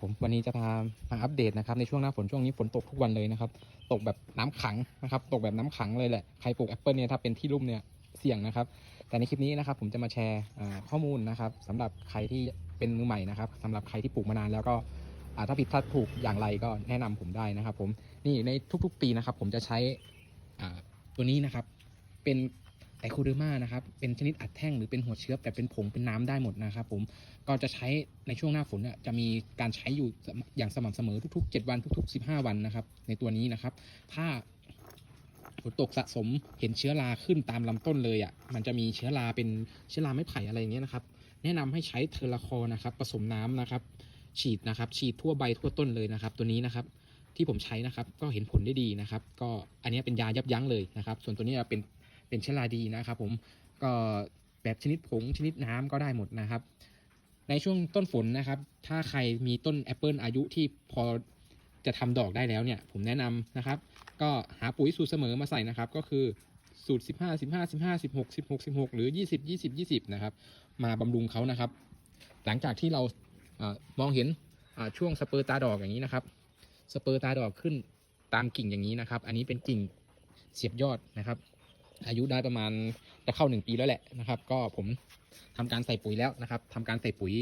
ผมวันนี้จะพามาอัปเดตนะครับในช่วงหน้าฝนช่วงนี้ฝนตกทุกวันเลยนะครับ ตกแบบน้ำขังนะครับ ตกแบบน้ำขังเลยแหละใครปลูกแอปเปิลเนี่ยถ้าเป็นที่ลุ่มเนี่ยเสี่ยงนะครับ แต่ในคลิปนี้นะครับ ผมจะมาแชร์ข้อมูลนะครับสำหรับใครที่เป็นมือใหม่นะครับสำหรับใครที่ปลูกมานานแล้วก็ถ้าผิดพลาดถูกอย่างไรก็แนะนำผมได้นะครับ ผมนี่ในทุกๆปีนะครับ ผมจะใช้ตัวนี้นะครับ เป็น ไอโคเดอร์มานะครับเป็นชนิดอัดแท่งหรือเป็นหัวเชื้อแต่เป็นผงเป็นน้ำได้หมดนะครับผมก็จะใช้ในช่วงหน้าฝนเนี่ยจะมีการใช้อยู่อย่างสม่ำเสมอทุก ๆ 7 วันทุก ๆ 15 วันนะครับ ในตัวนี้นะครับ ถ้าฝนตกสะสมเห็นเชื้อราขึ้นตามลำต้นเลยอะมันจะมีเชื้อราเป็นเชื้อราไม้ไผ่อะไรอย่างเงี้ยนะครับ แนะนำให้ใช้เทอร์ลาคอนะครับ ผสมน้ำนะครับ ฉีดนะครับ ฉีดทั่วใบทั่วต้นเลยนะครับ ตัวนี้นะครับที่ผมใช้นะครับ ก็เห็นผลได้ดีนะครับ ก็อันนี้เป็นยายับยั้งเลยนะครับ ส่วนตัวนี้เป็น เป็นเชื้อราดีนะครับผมก็แบบชนิดผงชนิดน้ำก็ได้หมดนะครับ ในช่วงต้นฝนนะครับ ถ้าใครมีต้นแอปเปิลอายุที่พอจะทำดอกได้แล้วเนี่ย ผมแนะนำนะครับ ก็หาปุ๋ยสูตรเสมอมาใส่นะครับ ก็คือสูตร 15 15 15 16 16 16 หรือ 20 20 20 นะครับ มาบำรุงเขานะครับ หลังจากที่เราอมองเห็นช่วงสเปอร์ตาดอกอย่างนี้นะครับ สเปอร์ตาดอกขึ้นตามกิ่งอย่างนี้นะครับ อันนี้เป็นกิ่งเสียบยอดนะครับ อายุได้ประมาณจะเข้าหนึ่งปีแล้วแหละนะครับ ก็ผมทำการใส่ปุ๋ยแล้วนะครับทำการใส่ปุ๋ย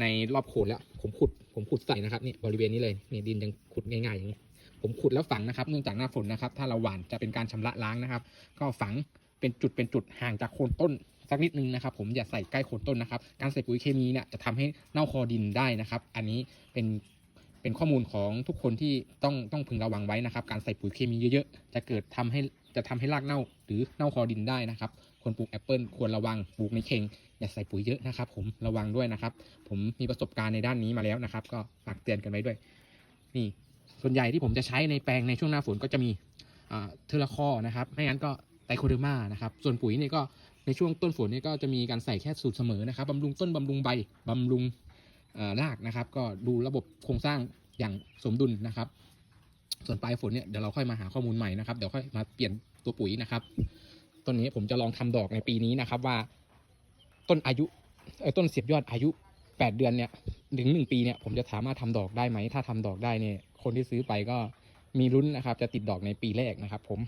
ในรอบโคนแล้ว ผมขุด ผมขุดใส่นะครับนี่บริเวณนี้เลยนี่ดินยังขุดง่ายๆอย่างนี้ผมขุดแล้วฝังนะครับ เนื่องจากหน้าฝนนะครับ ถ้าเราหว่านจะเป็นการชำระล้างนะครับ ก็ฝังเป็นจุดเป็นจุดห่างจากโคนต้นสักนิดนึงนะครับ ผมอย่าใส่ใกล้โคนต้นนะครับ การใส่ปุ๋ยเคมีเนี่ยจะทำให้เน่าคอดินได้นะครับ อันนี้เป็น เป็นข้อมูลของทุกคนที่ต้องต้องพึงระวังไว้นะครับ การใส่ปุ๋ยเคมีเยอะๆ จะเกิดทำให้จะทำให้รากเน่า หรือเน่าคอดินได้นะครับ คนปลูกแอปเปิลควรระวังปลูกในเข่งอย่าใส่ปุ๋ยเยอะนะครับ ผมระวังด้วยนะครับ ผมมีประสบการณ์ในด้านนี้มาแล้วนะครับ ก็ฝากเตือนกันไว้ด้วย นี่ส่วนใหญ่ที่ผมจะใช้ในแปลงในช่วงหน้าฝนก็จะมีเทอร์คอนะครับไม่งั้นก็ไตโคเดอร์มานะครับ ส่วนปุ๋ยเนี่ยก็ในช่วงต้นฝนเนี่ยก็จะมีการใส่แค่สูตรเสมอนะครับบำรุงต้นบำรุงใบบำรุง รากนะครับ ก็ดูระบบโครงสร้างอย่างสมดุลนะครับ ส่วนปลายฝนเนี่ยเดี๋ยวเราค่อยมาหาข้อมูลใหม่นะครับเดี๋ยวค่อยมาเปลี่ยนตัวปุ๋ยนะครับต้นนี้ผมจะลองทำดอกในปีนี้นะครับว่า ต้นอายุเอ่อต้นเสียบยอดอายุ8เดือนเนี่ยถึงหนึ่งปีเนี่ยผมจะสามารถทำดอกได้ไหม ถ้าทำดอกได้เนี่ยคนที่ซื้อไปก็มีลุ้นนะครับ จะติดดอกในปีแรกนะครับ ผม